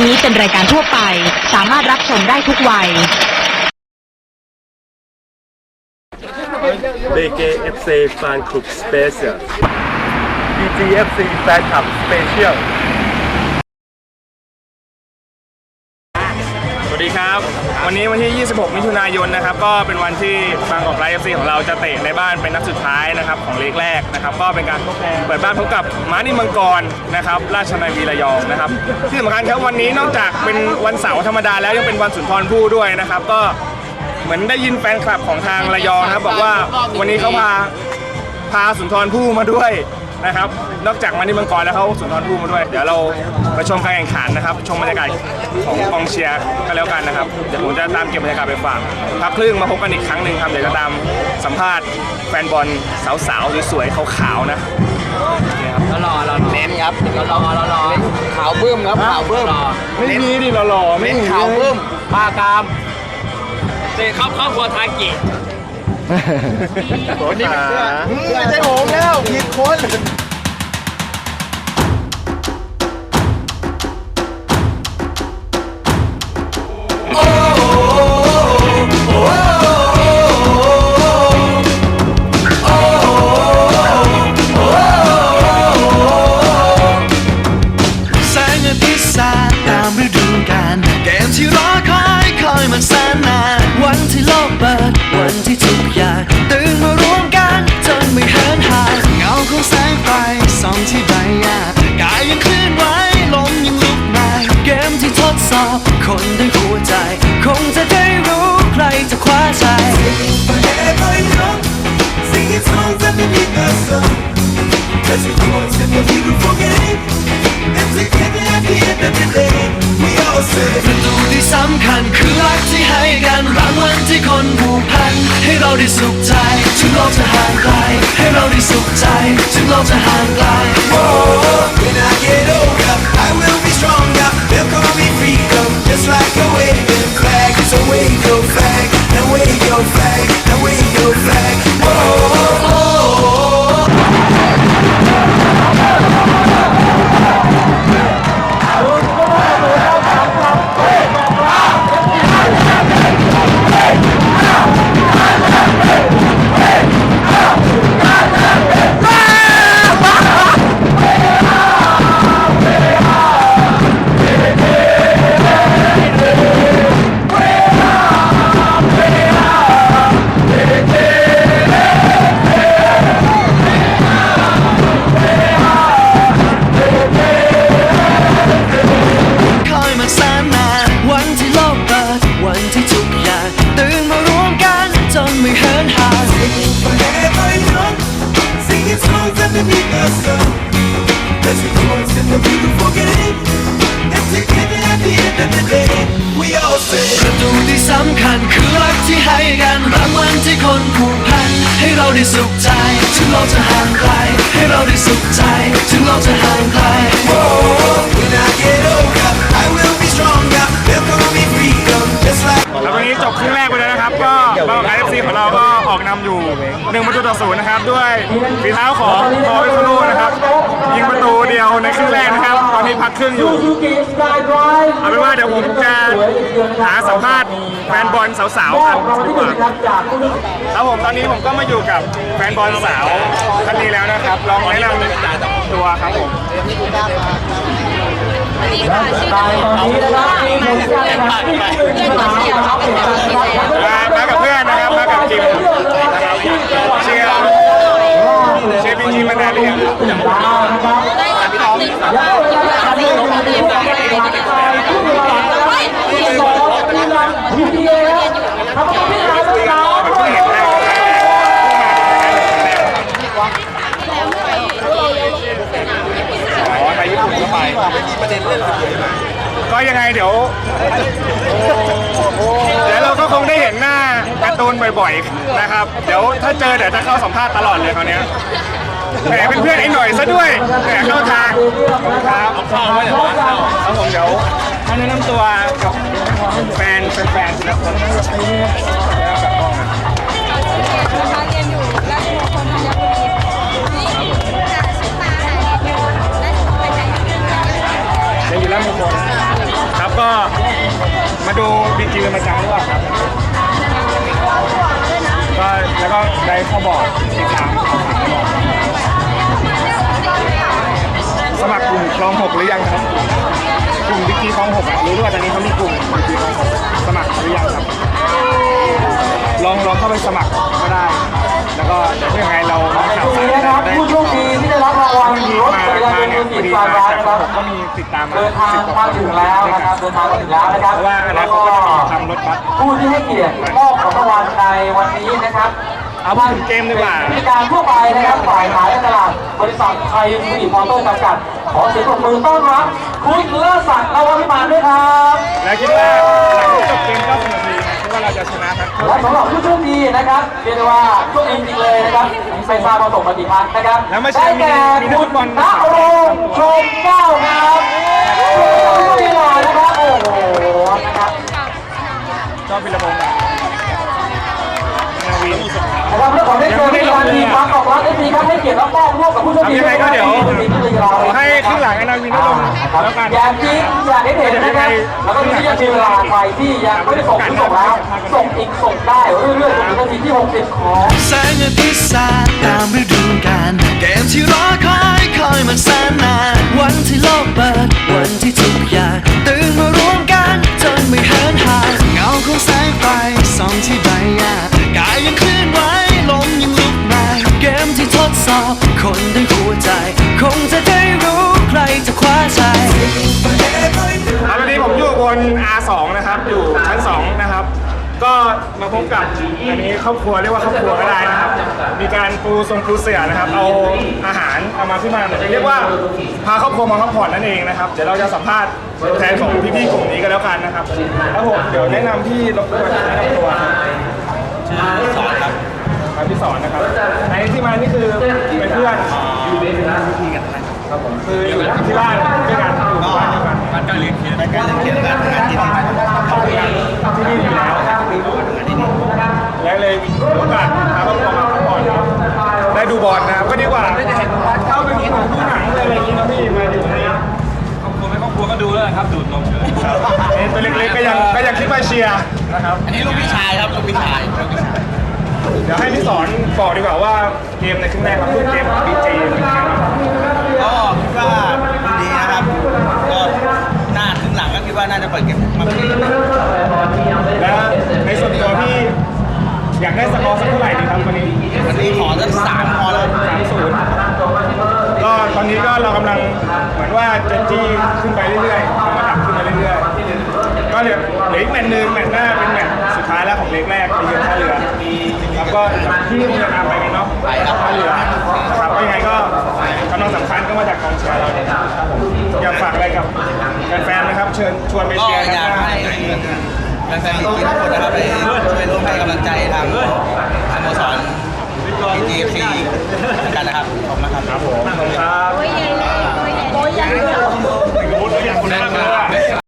นี้เป็นรายการทั่วไป สามารถรับชมได้ทุกวัย BGFC Fan Club Special BGFC Fan Club Special สวัสดีครับ วันนี้วันที่ 26 มิถุนายนนะครับ ก็เป็นวันที่บางกอกไลฟ์เอฟซีของเราจะเตะในบ้านเป็นนัดสุดท้ายนะครับของเลกแรกนะครับ ก็เป็นการเปิดบ้านพบกับม้านิมังกรนะครับ ราชนาวีระยองนะครับ ที่สำคัญครับวันนี้นอกจากเป็นวันเสาร์ธรรมดาแล้วยังเป็นวันสุนทรภู่ด้วยนะครับ ก็เหมือนได้ยินแฟนคลับของทางระยองนะครับบอกว่าวันนี้เขาพาพาสุนทรภู่มาด้วย นะครับ นอกจากมานิมังกรแล้วเขาสุนทรภู่มาด้วย เดี๋ยวเราไปชมการแข่งขันนะครับ ชมบรรยากาศของกองเชียร์กันแล้วกันนะครับ เดี๋ยวผมจะตามเก็บบรรยากาศไปฝากพักครึ่งมาพบกันอีกครั้งหนึ่งครับ เดี๋ยวจะตามสัมภาษณ์แฟนบอลสาวๆสวยๆขาวๆนะนี่ครับรอรอเน้นครับรอรอรอรอขาวบึ้มครับขาวบึ้มไม่มีดิหล่อๆไม่เน้นมีขาวบึ้มปากามเจเข้าครอบครัวทากิ คนนี้เป็นเสื้อไม่ใช่ผมแล้วผิดคน สำคัญคือรักที่ให้กันรางวัลที่คนผูกพัน ให้เราได้สุขใจ ถึงเราจะห่างไกล ให้เราได้สุขใจ ถึงเราจะห่างไกล Oh, when I get older, I will be stronger. They'll call me freedom, just like a waving flag. So wave คนผูกพัน ให้เราได้สุขใจ ถึงเราจะห่างไกล ให้เราได้สุขใจ ถึงเราจะห่างไกล when I get older, I will be stronger. They'll call me freedom, just like. แล้ววันนี้จบครึ่งแรกไปแล้วนะครับ ก็บางกอกไอเอฟซีของเราก็ออกนำอยู่หนึ่งประตูต่อศูนย์นะครับ ด้วยฝีเท้าของพอวิคโลนะครับ ยิงประตูเดียวในครึ่งแรก นะครับตอนนี้พักครึ่งอยู่ เอาเป็นว่าเดี๋ยวผมจะหาสัมภาษณ์แฟนบอลสาวๆกันดีกว่าครับผมตอนนี้ผมก็มาอยู่กับแฟนบอลสาวท่านนี้แล้วนะครับ ลองแนะนำตัวครับผมมามากับเพื่อนนะครับมากับทีมนะครับเชียร์เชียร์พีทีมมานานหรือยัง ครับมันเพิ่งเห็นแรกอ๋อไปญี่ปุ่นก็ไปก็ยังไงเดี๋ยว เดี๋ยวเราก็คงได้เห็นหน้าการ์ตูนบ่อยๆนะครับ เดี๋ยวถ้าเจอเดี๋ยวจะเข้าสัมภาษณ์ตลอดเลยคราวเนี้ย แหมเป็นเพื่อนไอ้หน่อยซะด้วยแหมเข้าทางครับครับผมเดี๋ยวให้แนะนำตัวกับแฟนแฟนๆทีละคนแล้วกับกล้องนะนะคะเรียนอยู่ราชมงคลธับุรีนี่ค่ะชื่อตาค่ะเรียนอยู่ราชมงคลธัญบุรีเรียนอยู่แล้วมาดูบีจีเป็นประจำหรือเปล่าครับก็แล้วก็ได้ข้าบอร์ดติดตามข่าวสารตลอด สมัครกลุ่มคลองหกหรือยังครับ กลุ่มบีจีคลองหกอะรู้ด้ว่าตอนนี้เขามีกลุ่มบีจีคลองหกสมัครหรือยังครับ ลองลองเข้าไปสมัครก็ได้ แล้วก็เพื่อยังไงเราข่าวสารได้ได้ผู้โชคดีที่ได้รับรางวัลที่รถจักรยานยนต์ยูนิตไฟร้านนะครับ ก็มีติดตามมาเดินทางมาถึงแล้วนะครับ เดินทางมาถึงแล้วนะครับเพราะว่าอแล้วคก็ก็จะมีทำรถบัส ผู้ที่ให้เกียรติมอบของรางวัลในวันนี้นะครับ เอาพูดถึงเกมดีกว่ากิจการทั่วไปนะครับฝ่ายขายและตลาดบริษัทไทยยูนิมอเตอร์จำกัด ขอเสียงปรบมือต้อนรับคุณเลิศศักดิ์นวพิมานด้วยครับ และคิดว่าหลังจากจบเกมก็สนุกดีนะคิดว่าเราจะชนะทั้งคู่และสำหรับผู้โชคดีนะครับเรียกได้ว่าโชคดีจริงๆเลยนะครับผมไปทราบมาส่งมากี่ครั้งนะครับแล้วไม่ใช่ได้แก่มีนักคุฟุณตบอลณรงค์ชมเก้าครับผู้ดีหล่อนะครับโอ้โหนะครับชอบพิรพงศ์ เกียรติรับมอบร่วมกับผู้โชคดีทำยังไงก็เดี๋ยวที่ดีที่เราขอให้ขึ้นหลังไอ้นาวีนุลงค์แล้วกันอยากกินอยากให้เห็นนะครับแล้วก็ที่ยังมีเวลาใครที่ยังไม่ได้ส่งที่ส่งแล้วส่งอีกส่งได้เรื่อยๆจนถึงนาทีที่ 60 ของแสงอาทิตย์สาดตามฤดูกาลเกมที่รอคอยคอยมันแสนนานวันที่โลกเปิด มาพบกับอันนี้ครอบครัวเรียกว่าครอบครัวก็ได้นะครับ มีการปูทรงปูเสือนะครับ เอาอาหารเอามาขึ้นมาเรียกว่าพาครอบครัวมาพักผ่อนนั่นเองนะครับ เดี๋ยวเราจะสัมภาษณ์ตัวแทนของพี่ๆกลุ่มนี้กันแล้วกันนะครับแล้วผมเดี๋ยวแนะนำที่รบกวนแนะนำตัวชื่อสอนครับครับพี่สอนนะครับในที่มานี่คือเป็นเพื่อนอยู่ในวิธีกันนะครับผมคืออยู่ที่บ้านด้วยกันอยู่บ้านเดียวกันมันก็เรียนเขียนการเขียนการงานที่ดี ที่นี่อยู่แล้วและเลยมีโอกาสพาครอบครัวมาพักผ่อนครับ ได้ดูบอลนะครับก็ดีกว่าเข้าไปดูหนังดูหนังอะไรอย่างนี้นะพี่มาอยู่ในครอบครัวไม่ครอบครัวก็ดูแล้วนะครับดูดนมเลยเอ้ยตัวเล็กๆก็ยังก็ยังคิดมาเชียร์นะครับอันนี้ลูกพี่ชายครับลูกพี่ชายลูกพี่ชายเดี๋ยวให้พี่สอนบอกดีกว่าว่าเกมในครึ่งแรกครับคือเกมของบีจีเป็นยังไงบ้างครับก็คิดว่าดีนะครับก็หน้าถึงหลังก็คิดว่าน่าจะเปิดเกมมาเป็น และในส่วนตัวพี่อยากได้สกอร์สักเท่าไหร่ดีครับวันนี้ วันนี้ขอสักสามพอแล้ว สามศูนย์ก็ตอนนี้ก็เรากำลังเหมือน ว่าจะจี้ขึ้นไปเรื่อยๆมาถักขึ้นไปเรื่อยๆ ก็เหลือเหลืออีกแมตช์หนึ่งแมตช์หน้าเป็นแมตช์สุดท้ายแล้วของเล็กแรกไปเยือนท่าเรือครับก็ที่คงจะตามไปกันเนาะไปครับท่าเรือครับก็ยังไงก็กำลังสำคัญก็มาจากกองเชียร์เราเนี่ยครับผมอยากฝากอะไรกับแฟนๆนะครับ เชิญชวนไปก็เชียร์อยากนะให้แฟนๆทุกคนนะครับไปช่วยร่วมให้กำลังใจทางสโมสร GFC กันนะครับ ขอบคุณนะครับ ครับผมขอบคุณครับ โอ้ใหญ่เลยโอ้ยใหญ่เลย ไม่ใช่